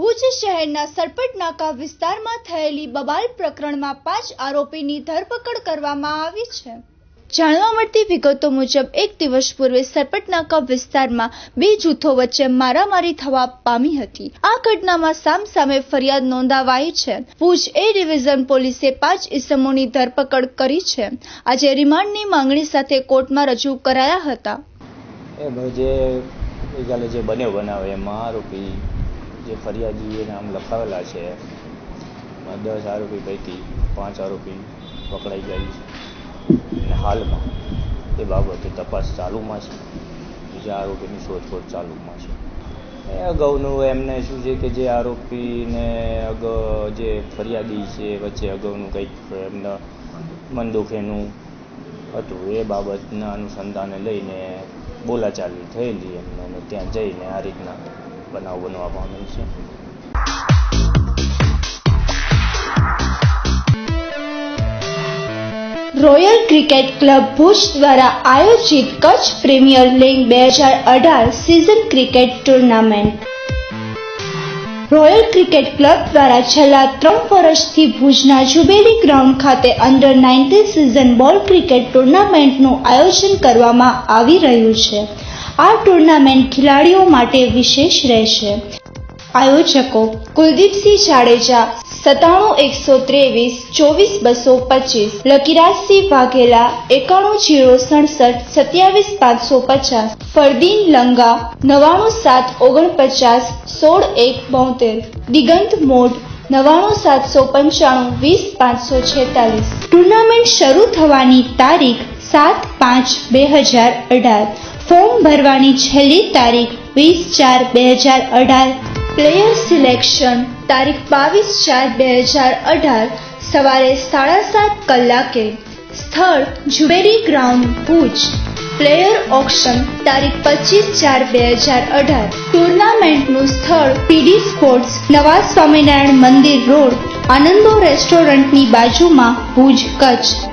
ભુજ શહેરના સરપટ નાકા વિસ્તારમાં થયેલી બબાલ પ્રકરણમાં પાંચ આરોપીની ધરપકડ કરવામાં આવી છે. જાણવા મળતી વિગતો મુજબ, એક દિવસ પૂર્વે સરપટ નાકા વિસ્તારમાં બે જૂથો વચ્ચે મારામારી થવા પામી હતી. આ ઘટનામાં સામસામે ફરિયાદ નોંધાવાઈ છે. ભુજ એ ડિવિઝન પોલીસે પાંચ ઇસમોની ધરપકડ કરી છે. આજે રિમાન્ડની માંગણી સાથે કોર્ટમાં રજૂ કરાયા હતા. જે બનેવ બનાવે, એમાં આરોપી જે ફરિયાદી એને આમ લખાવેલા છે દસ આરોપી પૈકી પાંચ આરોપી પકડાઈ જાય છે. અને હાલમાં એ બાબતે તપાસ ચાલુમાં છે. બીજા આરોપીની શોધખોળ ચાલુમાં છે. એ અગાઉનું એમને શું છે કે જે આરોપીને અગાઉ જે ફરિયાદી છે વચ્ચે અગાઉનું કંઈક એમના મનદુખેનું હતું, એ બાબતના અનુસંધાને લઈને બોલાચાલી થયેલી એમને ત્યાં જઈને આ રીતના બનાવ બનવા પામેલ છે. રોયલ ક્રિકેટ ક્લબ ભુજ દ્વારા આયોજિત કચ્છ પ્રીમિયર લીગ બે હજાર અઢાર season cricket tournament royal cricket club દ્વારા છેલ્લા ત્રણ વર્ષથી ભુજના જુબેલી ગ્રાઉન્ડ ખાતે under nineteen season ball cricket ટુર્નામેન્ટનું આયોજન કરવામાં આવી રહ્યું છે. આ ટુર્નામેન્ટ ખેલાડીઓ માટે વિશેષ રહેશે. આયોજકો કુલદીપસિંહ જાડેજા, સત્તાણું એકસો ત્રેવીસ, ચોવીસ બસો પચીસ, લકીરાજસિંહ વાઘેલા, એકાણું જીરો સડસઠ, સત્યાવીસ પાંચસો પચાસ ફરદીન લંગા, નવાણું સાત ઓગણપચાસ, સોળ એક બોતેર, દિગંત મોઢ, નવાણું સાતસો પંચાણું, વીસ પાંચસો છેતાલીસ. ટુર્નામેન્ટ શરૂ થવાની તારીખ સાત પાંચ બે હજાર અઢાર. ફોર્મ ભરવાની છેલ્લી તારીખ વીસ ચાર બે હજાર અઢાર. પ્લેયર સિલેક્શન તારીખ બાવીસ ચાર બે હજાર અઢાર સવારે સાડા સાત કલાકે. સ્થળ jubilee ground Bhuj. Player auction તારીખ પચીસ ચાર બે હજાર અઢાર. ટુર્નામેન્ટનું સ્થળ પીડી સ્પોર્ટ્સ નવા સ્વામિનારાયણ મંદિર રોડ. આનંદો રેસ્ટોરન્ટની બાજુમાં ભુજ કચ્છ.